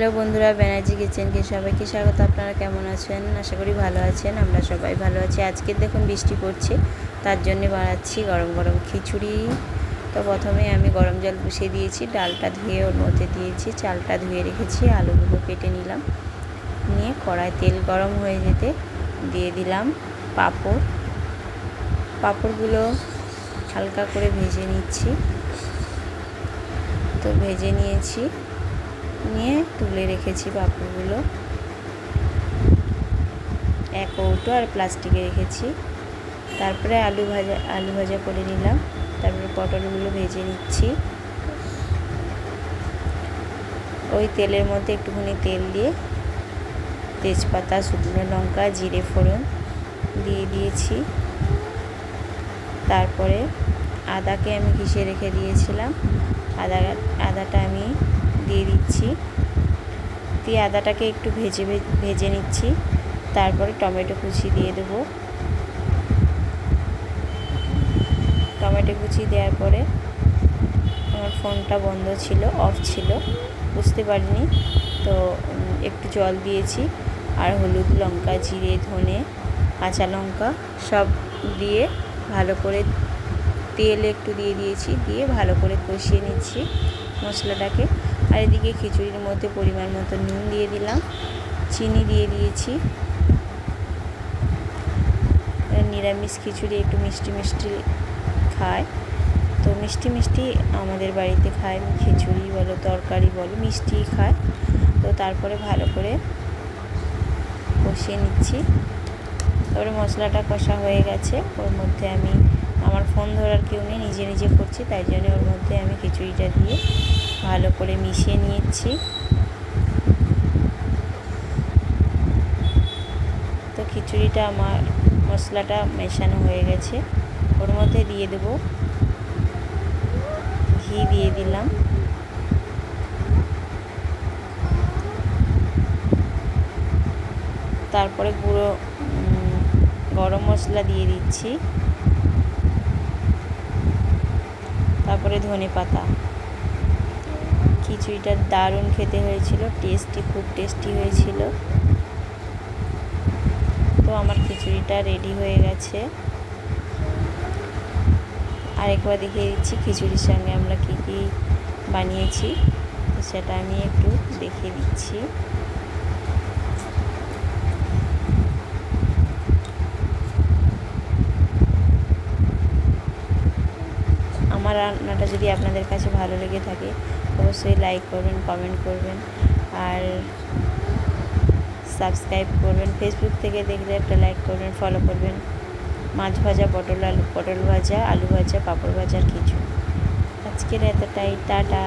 Hello বন্ধুরা ব্যানার্জি কিচেনকে সবাইকে স্বাগত। আপনারা কেমন আছেন? আশা করি ভালো আছেন, আমরা সবাই ভালো আছি। আজকে দেখুন বৃষ্টি পড়ছে, তার জন্যে বানাচ্ছি গরম গরম খিচুড়ি। তো প্রথমে আমি গরম জল বসিয়ে দিয়েছি, ডালটা ধুয়ে ওর মধ্যে দিয়েছি, চালটা ধুয়ে রেখেছি, আলুগুলো কেটে নিলাম। নিয়ে কড়াই তেল গরম হয়ে যেতে দিয়ে দিলাম পাঁপড়। পাঁপড়গুলো হালকা করে ভেজে নিচ্ছি। তো ভেজে নিয়েছি। নিয়ে তুলে রেখেছি পাঁপড়গুলো। এক কৌটো আর প্লাস্টিকে রেখেছি। তারপরে আলু ভাজা আলু ভাজা করে নিলাম। তারপরে পটলগুলো ভেজে নিচ্ছি। ওই তেলের মধ্যে একটুখানি তেল দিয়ে তেজপাতা, শুকনো লঙ্কা, জিরে ফোড়ন দিয়ে দিয়েছি। তারপরে আদাকে আমি ঘিষে রেখে দিয়েছিলাম। আদা, আদাটা আমি দিয়ে দিচ্ছি। দিয়ে আদাটাকে একটু ভেজে ভেজে নিচ্ছি। তারপরে টমেটো কুচি দিয়ে দেবো। টমেটো কুচি দেওয়ার পরে আমার ফোনটা বন্ধ ছিল, অফ ছিল, বুঝতে পারিনি। তো একটু জল দিয়েছি আর হলুদ লঙ্কা, জিরে, ধনে, কাঁচা লঙ্কা সব দিয়ে ভালো করে তেল একটু দিয়ে দিয়েছি। দিয়ে ভালো করে কষিয়ে নিচ্ছি মশলাটাকে। আর এদিকে খিচুড়ির মধ্যে পরিমাণ মতো নুন দিয়ে দিলাম, চিনি দিয়ে দিয়েছি। নিরামিষ খিচুড়ি একটু মিষ্টি মিষ্টি খায়। তো মিষ্টি মিষ্টি আমাদের বাড়িতে খায়, খিচুড়ি বলো, তরকারি বলো মিষ্টি খায়। তো তারপরে ভালো করে কষিয়ে নিচ্ছি। তারপরে মশলাটা কষা হয়ে গেছে, ওর মধ্যে আমি, আমার ফোন ধরার কেউ নেই, নিজে নিজে করছি, তাই জন্য ওর মধ্যে আমি খিচুড়িটা দিয়ে ভালো করে মিশিয়ে নিয়েছি। তো খিচুড়িটা আমার মশলাটা মেশানো হয়ে গেছে। ওর মধ্যে দিয়ে দেব ঘি দিয়ে দিলাম। তারপরে গুঁড়ো গরম মশলা দিয়ে দিচ্ছি। তারপরে ধনে পাতা। খিচুড়িটা দারুণ খেতে হয়েছিল টেস্টি খুব টেস্টি হয়েছিল। তো আমার খিচুড়িটা রেডি হয়ে গেছে। আরেকবার দেখিয়ে দিচ্ছি খিচুড়ির সঙ্গে আমরা কী কী বানিয়েছি, সেটা আমি একটু দেখিয়ে দিচ্ছি। আমার রান্নাটা যদি আপনাদের কাছে ভালো লেগে থাকে, অবশ্যই লাইক করবেন কমেন্ট করবেন, আর সাবস্ক্রাইব করবেন। ফেসবুক থেকে দেখলে একটা লাইক করবেন ফলো করবেন। মাছ ভাজা, পটল আলু, পটল ভাজা, আলু ভাজা, পাঁপড় ভাজার কিছু আজকের এতটাই, টাটা।